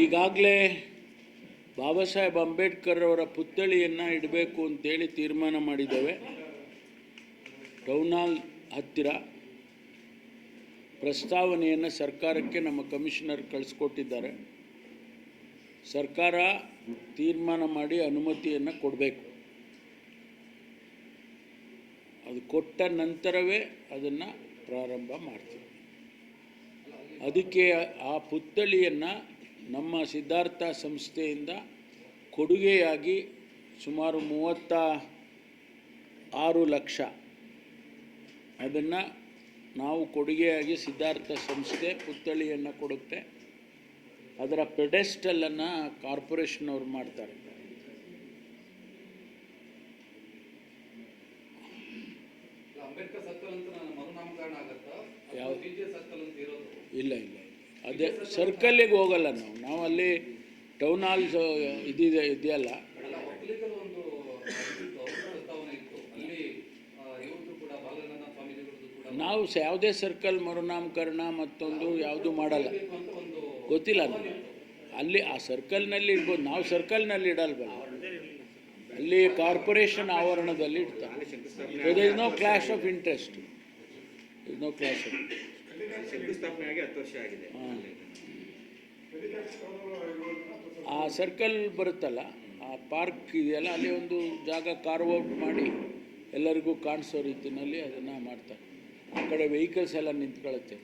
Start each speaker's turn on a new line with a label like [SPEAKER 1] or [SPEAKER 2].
[SPEAKER 1] ಈಗಾಗಲೇ ಬಾಬಾ ಸಾಹೇಬ್ ಅಂಬೇಡ್ಕರ್ ಅವರ ಪುತ್ಥಳಿಯನ್ನು ಇಡಬೇಕು ಅಂತೇಳಿ ತೀರ್ಮಾನ ಮಾಡಿದ್ದೇವೆ. ಟೌನ್ ಹಾಲ್ ಹತ್ತಿರ ಪ್ರಸ್ತಾವನೆಯನ್ನು ಸರ್ಕಾರಕ್ಕೆ ನಮ್ಮ ಕಮಿಷನರ್ ಕಳಿಸ್ಕೊಟ್ಟಿದ್ದಾರೆ. ಸರ್ಕಾರ ತೀರ್ಮಾನ ಮಾಡಿ ಅನುಮತಿಯನ್ನು ಕೊಡಬೇಕು. ಅದು ಕೊಟ್ಟ ನಂತರವೇ ಅದನ್ನು ಪ್ರಾರಂಭ ಮಾಡ್ತೀವಿ. ಅದಕ್ಕೆ ಆ ಪುತ್ಥಳಿಯನ್ನು ನಮ್ಮ ಸಿದ್ಧಾರ್ಥ ಸಂಸ್ಥೆಯಿಂದ ಕೊಡುಗೆಯಾಗಿ ಸುಮಾರು ಮೂವತ್ತ ಆರು ಲಕ್ಷ. ಅದನ್ನು ನಾವು ಕೊಡುಗೆಯಾಗಿ ಸಿದ್ಧಾರ್ಥ ಸಂಸ್ಥೆ ಪುತ್ಥಳಿಯನ್ನು ಕೊಡುತ್ತೆ. ಅದರ ಪೆಡೆಸ್ಟಲನ್ನು ಕಾರ್ಪೊರೇಷನವ್ರು ಮಾಡ್ತಾರೆ.
[SPEAKER 2] ಇಲ್ಲ
[SPEAKER 1] ಇಲ್ಲ. ಅದೇ ಸರ್ಕಲ್ಲಿಗೆ ಹೋಗಲ್ಲ ನಾವು. ನಾವು ಅಲ್ಲಿ ಟೌನ್ ಹಾಲ್ಸ್ ಇದಿದೆ, ಇದೆಯಲ್ಲ. ನಾವು ಯಾವುದೇ ಸರ್ಕಲ್ ಮರುನಾಮಕರಣ ಮತ್ತೊಂದು ಯಾವುದು ಮಾಡಲ್ಲ. ಗೊತ್ತಿಲ್ಲ ನನಗೆ ಅಲ್ಲಿ ಆ ಸರ್ಕಲ್ನಲ್ಲಿ ಇಡ್ಬೋದು ನಾವು ಸರ್ಕಲ್ನಲ್ಲಿ ಇಡಲ್ವಲ್ಲ. ಅಲ್ಲಿ ಕಾರ್ಪೊರೇಷನ್ ಆವರಣದಲ್ಲಿ ಇಡ್ತಾರೆ. Is no clash of interest is no clash of
[SPEAKER 3] ಶಂಕುಸ್ಥಾಪನೆ ಆಗಿ ಹತ್ತು ವರ್ಷ ಆಗಿದೆ.
[SPEAKER 1] ಆ ಸರ್ಕಲ್ ಬರುತ್ತಲ್ಲ ಆ ಪಾರ್ಕ್ ಇದೆಯಲ್ಲ ಅಲ್ಲಿ ಒಂದು ಜಾಗ ಕಾರ್ವ್ ಔಟ್ ಮಾಡಿ ಎಲ್ಲರಿಗೂ ಕಾಣಿಸೋ ರೀತಿಯಲ್ಲಿ ಅದನ್ನು ಮಾಡ್ತಾರೆ. ಆ ಕಡೆ ವೆಹಿಕಲ್ಸ್ ಎಲ್ಲ ನಿಂತ್ಕೊಳ್ಳುತ್ತೆ.